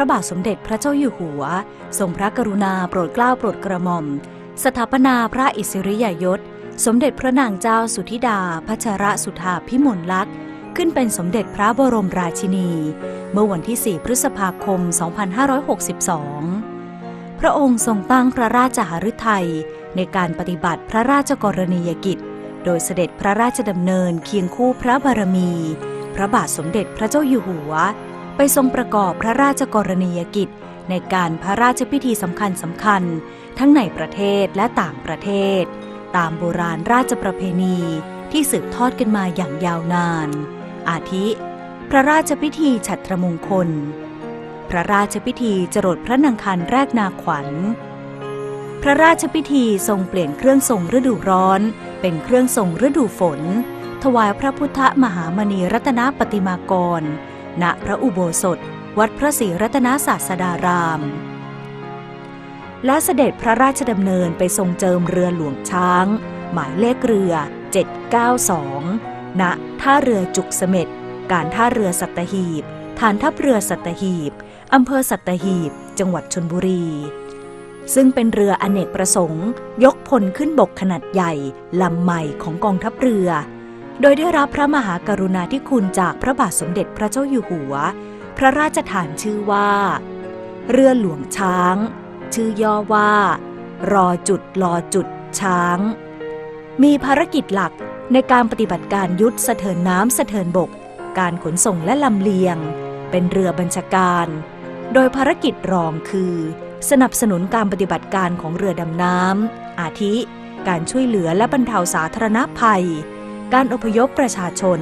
ระบาทสมเด็จพระเจ้าอยู่หัว ทรงพระกรุณาโปรดเกล้าโปรดกระหม่อม สถาปนาพระอิสริยยศ สมเด็จพระนางเจ้าสุธิดาพัชรสุธาพิมลลักษณ์ขึ้นเป็นสมเด็จพระบรมราชินี เมื่อวันที่ 4 พฤษภาคม 2562 พระองค์ทรงตั้งพระราชหฤทัยในการปฏิบัติพระราชกรณียกิจ โดยเสด็จพระราชดำเนินเคียงคู่พระบารมี พระบาทสมเด็จพระเจ้าอยู่หัว ไปทรงประกอบพระราชกรณียกิจ ในการพระราชพิธีสำคัญสำคัญ ทั้งในประเทศและต่างประเทศ ตามโบราณราชประเพณีที่สืบทอดกันมาอย่างยาวนาน อาทิ พระราชพิธีฉัตรมงคล พระราชพิธีจรดพระนางคันแรกนาขวัญ พระราชพิธีทรงเปลี่ยนเครื่องทรงฤดูร้อน เป็นเครื่องทรงฤดูฝน ถวายพระพุทธมหามณีรัตนปฏิมากร ณพระอุโบสถ วัดพระศรีรัตนศาสดาราม และเสด็จพระราชดำเนินไปทรงเจิมเรือหลวงช้าง หมายเลขเรือ 792 ณ ท่าเรือจุกเสม็ด การท่าเรือสัตหีบ ฐานทัพเรือสัตหีบ อำเภอสัตหีบ จังหวัดชนบุรีซึ่งเป็นเรืออเนกประสงค์ ยกพลขึ้นบกขนาดใหญ่ ลำใหม่ของกองทัพเรือ โดยได้รับพระมหากรุณาธิคุณจากพระบาทสมเด็จพระเจ้าอยู่หัว พระราชทานชื่อว่า เรือหลวงช้าง ชื่อย่อว่า รอจุดรอจุดช้าง มีภารกิจหลักในการปฏิบัติการยุทธสะเทินน้ำสะเทินบก การขนส่งและลำเลียง เป็นเรือบัญชาการ โดยภารกิจรองคือ สนับสนุนการปฏิบัติการของเรือดำน้ำอาทิ การช่วยเหลือและบรรเทาสาธารณภัย การอพยพประชาชน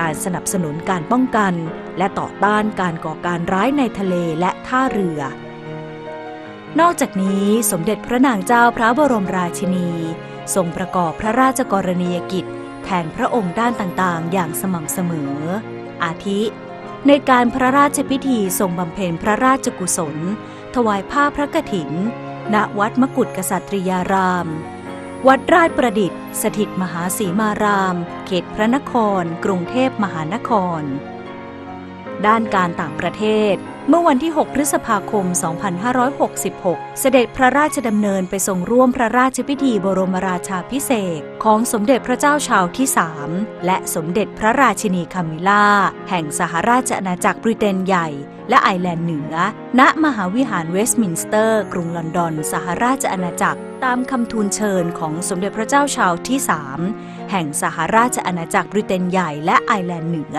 การสนับสนุนการป้องกัน และต่อต้านการก่อการร้ายในทะเลและท่าเรือ นอกจากนี้สมเด็จพระนางเจ้าพระบรมราชินี ทรงประกอบพระราชกรณียกิจ แทนพระองค์ด้านต่างๆ อย่างสม่ำเสมอ อาทิ ในการพระราชพิธีทรงบำเพ็ญพระราชกุศล ถวายผ้าพระกฐิน ณวัดมกุฏกษัตริยาราม วัดราชประดิษฐ์ สถิตมหาสีมาราม เขตพระนคร กรุงเทพมหานคร ด้านการต่างประเทศ เมื่อวันที่ 6 พฤษภาคม 2566 เสด็จพระราชดำเนินไปทรงร่วมพระราชพิธีบรมราชาพิเศษของสมเด็จพระเจ้าชาวที่ 3 และสมเด็จพระราชินีคามิล่า แห่งสหราชอาณาจักรบริเตนใหญ่และไอร์แลนด์เหนือ ณ มหาวิหารเวสต์มินสเตอร์ กรุงลอนดอน สหราชอาณาจักร ตามคำทูลเชิญของสมเด็จพระเจ้าชาวที่3แห่งสหราชอาณาจักรบริเตนใหญ่และไอร์แลนด์เหนือ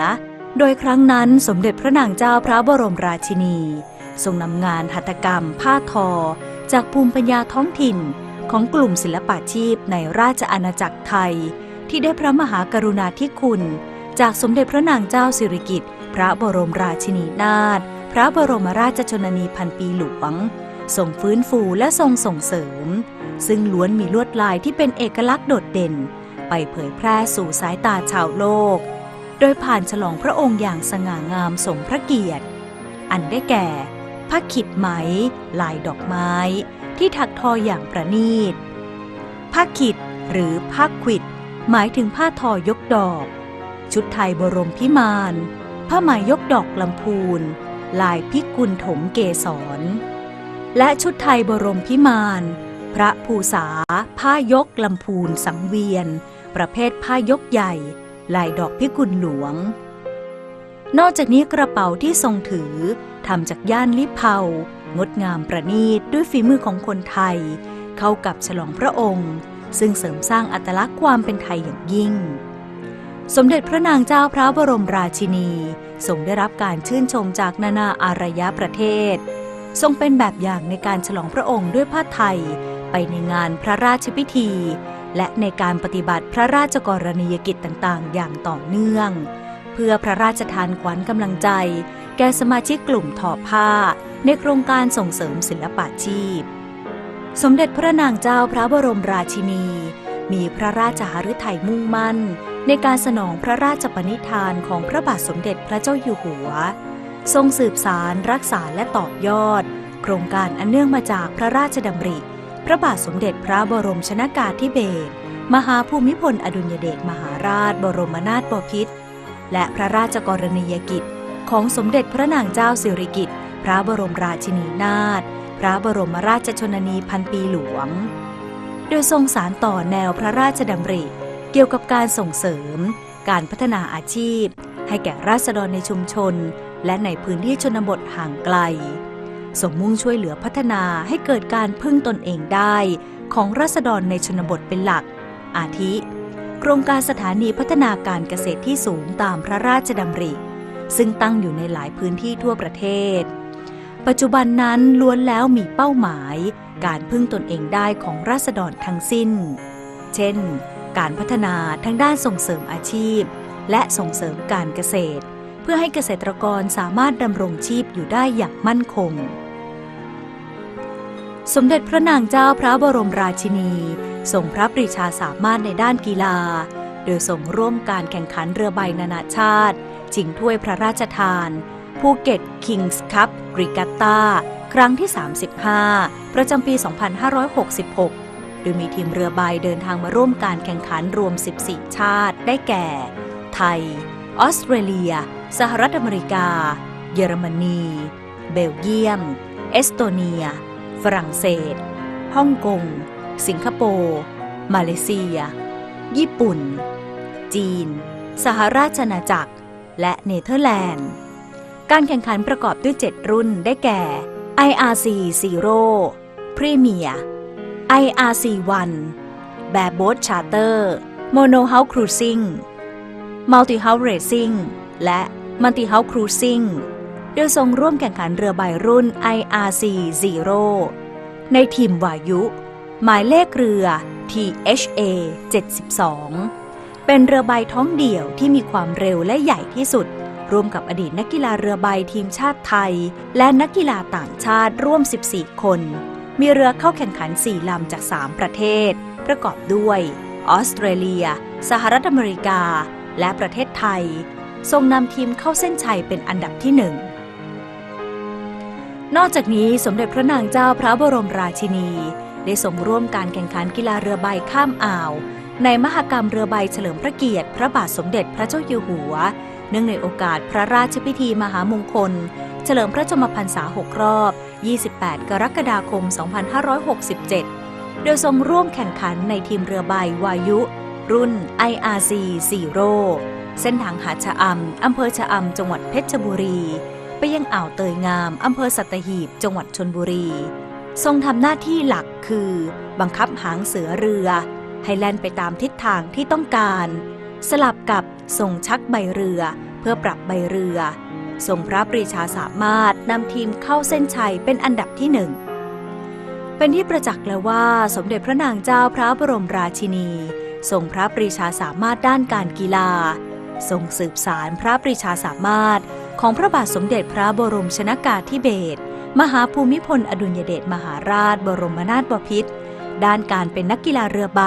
โดยครั้งนั้นสมเด็จพระนางเจ้าพระบรมราชินี ทรงนำงานหัตถกรรม ผ้าทอ จากภูมิปัญญาท้องถิ่นของกลุ่มศิลปาชีพในราชอาณาจักรไทย ที่ได้พระมหากรุณาธิคุณ จากสมเด็จพระนางเจ้าสิริกิติ์พระบรมราชินีนาถพระบรมราชชนนีพันปีหลวงทรงฟื้นฟูและทรงส่งเสริม ซึ่งล้วนมีลวดลายที่เป็นเอกลักษณ์โดดเด่น ไปเผยแพร่สู่สายตาชาวโลก โดยผ่านฉลองพระองค์อย่างสง่างามสมพระเกียรติ อันได้แก่ผ้าขิดไหม ลายดอกไม้ ที่ถักทออย่างประณีตผ้าขิดหรือผ้าขิด หมายถึงผ้าทอยกดอก ชุดไทยบรมพิมานผ้าไหมยกดอกลำพูน ลายพิกุลถมเกสร และชุดไทยบรมพิมาน พระภูษา ผ้ายกลำพูนสังเวียน ประเภทผ้ายกใหญ่ ลายดอกพิกุลหลวง นอกจากนี้กระเป๋าที่ทรงถือทำจากย่านลิเผางดงามประณีตด้วยฝีมือของคนไทย เข้ากับฉลองพระองค์ ซึ่งเสริมสร้างอัตลักษณ์ความเป็นไทยอย่างยิ่ง สมเด็จพระนางเจ้าพระบรมราชินีทรงได้รับการชื่นชมจากนานาอารยประเทศ ทรงเป็นแบบอย่างในการฉลองพระองค์ด้วยผ้าไทย ในงานพระราชพิธี และในการปฏิบัติพระราชกรณียกิจต่างๆ อย่างต่อเนื่อง เพื่อพระราชทานขวัญกำลังใจ แก่สมาชิกกลุ่มทอผ้า ในโครงการส่งเสริมศิลปาชีพ สมเด็จพระนางเจ้าพระบรมราชินี มีพระราชหฤทัยมุ่งมั่น ในการสนองพระราชปณิธานของพระบาทสมเด็จพระเจ้าอยู่หัว ทรงสืบสารรักษาและต่อยอด โครงการอันเนื่องมาจากพระราชดำริ พระบาทสมเด็จพระบรมชนากาธิเบศรมหาภูมิพลอดุลยเดชมหาราชบรมนาถบพิตรและพระราชกรณียกิจ ของสมเด็จพระนางเจ้าสิริกิติ์พระบรมราชินีนาถพระบรมราชชนนีพันปีหลวง โดยทรงสารต่อแนวพระราชดำริ เกี่ยวกับการส่งเสริม การพัฒนาอาชีพ ให้แก่ราษฎรในชุมชน และในพื้นที่ชนบทห่างไกล สมมุ่งช่วยเหลือพัฒนาให้เกิดการพึ่งตนเองได้ ของราษฎรในชนบทเป็นหลัก อาทิ โครงการสถานีพัฒนาการเกษตรที่สูงตามพระราชดำริ ซึ่งตั้งอยู่ในหลายพื้นที่ทั่วประเทศ ปัจจุบันนั้นล้วนแล้วมีเป้าหมาย การพึ่งตนเองได้ของราษฎรทั้งสิ้น เช่น การพัฒนาทั้งด้านส่งเสริมอาชีพ และส่งเสริมการเกษตรเพื่อให้เกษตรกรสามารถดำรงชีพอยู่ได้อย่างมั่นคง สมเด็จพระนางเจ้าพระบรมราชินีทรงพระปรีชาสามารถในด้านกีฬา โดยส่งร่วมการแข่งขันเรือใบนานาชาติชิงถ้วยพระราชทานภูเก็ตคิงส์คัพริกัตตาครั้งที่ 35 ประจำปี 2566 โดยมีทีมเรือใบเดินทางมาร่วมการแข่งขันรวม 14 ชาติ ได้แก่ ไทย ออสเตรเลีย สหรัฐอเมริกา เยอรมนี เบลเยียม เอสโตเนีย ฝรั่งเศส ฮ่องกง สิงคโปร์ มาเลเซีย ญี่ปุ่น จีน สหราชอาณาจักร และเนเธอร์แลนด์ การแข่งขันประกอบด้วย 7 รุ่นได้แก่ IRC Zero Premier IRC 1 Bareboat Charter Mono House Cruising Multi House Racing และ Multi House Cruising โดยทรงร่วมแข่งขันเรือใบรุ่น IRC Zero ในทีมวายุ หมายเลขเรือ THA 72 เป็นเรือใบท้องเดี่ยวที่มีความเร็วและใหญ่ที่สุด ร่วมกับอดีตนักกีฬาเรือใบทีมชาติไทย และนักกีฬาต่างชาติร่วม 14 คน มีเรือเข้าแข่งขัน 4 ลำจาก 3 ประเทศ ประกอบด้วยออสเตรเลีย สหรัฐอเมริกา และประเทศไทย ทรงนำทีมเข้าเส้นชัยเป็นอันดับที่หนึ่ง นอกจากนี้สมเด็จพระนางเจ้าพระบรมราชินี ได้ส่งร่วมการแข่งขันกีฬาเรือใบข้ามอ่าว ในมหกรรมเรือใบเฉลิมพระเกียรติ พระบาทสมเด็จพระเจ้าอยู่หัว เนื่องในโอกาสพระราชพิธีมหามงคล เฉลิมพระชนมพรรษา 6 รอบ 28 กรกฎาคม 2567 โดยทรงร่วมแข่งขันในทีมเรือใบวายุ รุ่น IRC Zero เส้นทางหาดชะอำอำเภอชะอำจังหวัดเพชรบุรี ไปยังอ่าวเตยงามอำเภอสัตหีบจังหวัดชนบุรี ทรงทำหน้าที่หลักคือ บังคับหางเสือเรือ ให้แล่นไปตามทิศทางที่ต้องการ สลับกับทรงชักใบเรือ เพื่อปรับใบเรือ ทรงพระปรีชาสามารถนำทีมเข้าเส้นชัยเป็นอันดับที่หนึ่งเป็นที่ประจักษ์แล้วว่าสมเด็จพระนางเจ้าพระบรมราชินี ทรงพระปรีชาสามารถด้านการกีฬา ทรงสืบสารพระปรีชาสามารถ ของพระบาทสมเด็จพระบรมชนากาธิเบศรมหาภูมิพลอดุลยเดชมหาราชบรมนาถบพิตรด้านการเป็นนักกีฬาเรือใบ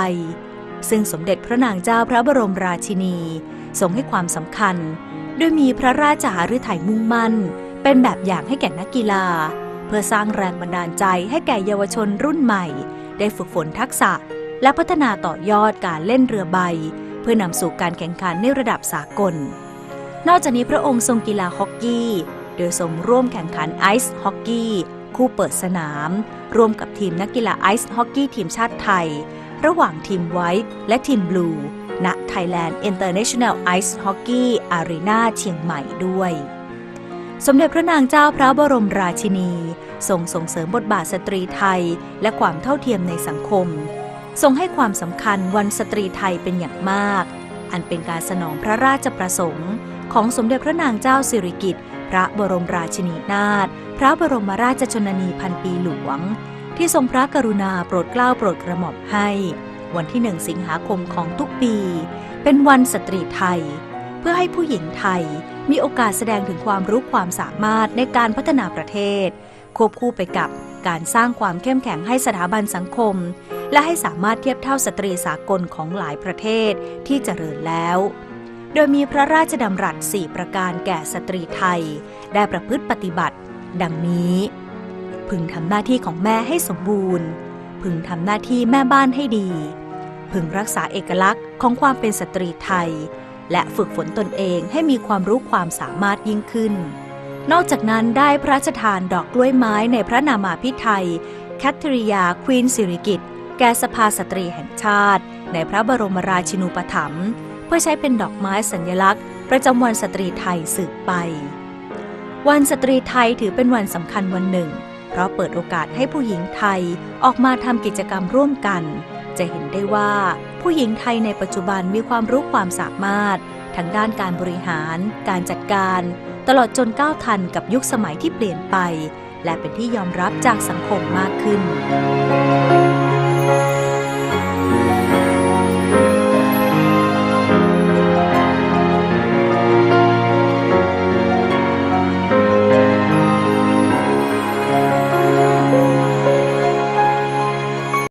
ซึ่งสมเด็จพระนางเจ้าพระบรมราชินีทรงให้ความสำคัญ โดยมีพระราชาฤทัยมุ่งมั่น เป็นแบบอย่างให้แก่นักกีฬา เพื่อสร้างแรงบันดาลใจให้แก่เยาวชนรุ่นใหม่ ได้ฝึกฝนทักษะ และพัฒนาต่อยอดการเล่นเรือใบ เพื่อนำสู่การแข่งขันในระดับสากล นอกจากนี้พระองค์ทรงกีฬาฮอกกี้ โดยทรงร่วมแข่งขันไอซ์ฮอกกี้ คู่เปิดสนาม ร่วมกับทีมนักกีฬาไอซ์ฮอกกี้ทีมชาติไทย ระหว่างทีมไวท์และทีมบลูณ Thailand International Ice Hockey Arena เชียงใหม่ด้วย สมเด็จพระนางเจ้าพระบรมราชินีทรงส่งเสริมบทบาทสตรีไทยและความเท่าเทียมในสังคม ทรงให้ความสำคัญวันสตรีไทยเป็นอย่างมาก อันเป็นการสนองพระราชประสงค์ ของสมเด็จพระนางเจ้าสิริกิติ์ พระบรมราชินีนาถ พระบรมราชชนนีพันปีหลวง ที่ทรงพระกรุณาโปรดเกล้าโปรดกระหม่อมให้ วันที่หนึ่งสิงหาคมของทุกปี เป็นวันสตรีไทย เพื่อให้ผู้หญิงไทยมีโอกาสแสดงถึงความรู้ความสามารถในการพัฒนาประเทศ ควบคู่ไปกับการสร้างความเข้มแข็งให้สถาบันสังคม และให้สามารถเทียบเท่าสตรีสากลของหลายประเทศที่เจริญแล้ว โดยมีพระราชดำรัส4ประการแก่สตรีไทย ได้ประพฤติปฏิบัติ ดังนี้ พึงทำหน้าที่ของแม่ให้สมบูรณ์ พึงทำหน้าที่แม่บ้านให้ดี พึงรักษาเอกลักษณ์ของความเป็นสตรีไทย และฝึกฝนตนเองให้มีความรู้ความสามารถยิ่งขึ้น นอกจากนั้นได้พระราชทานดอกกล้วยไม้ในพระนามาพิไทยแคทเธอรียาควีนสิริกิตแก่สภาสตรีแห่งชาติ ในพระบรมราชินูปถัมภ์ เพื่อใช้เป็นดอกไม้สัญลักษณ์ ประจำวันสตรีไทยสืบไป วันสตรีไทยถือเป็นวันสำคัญวันหนึ่ง เพราะเปิดโอกาสให้ผู้หญิงไทยออกมาทำกิจกรรมร่วมกัน จะเห็นได้ว่าผู้หญิงไทยในปัจจุบันมีความรู้ความสามารถทั้งด้านการบริหาร การจัดการ ตลอดจนก้าวทันกับยุคสมัยที่เปลี่ยนไป และเป็นที่ยอมรับจากสังคมมากขึ้น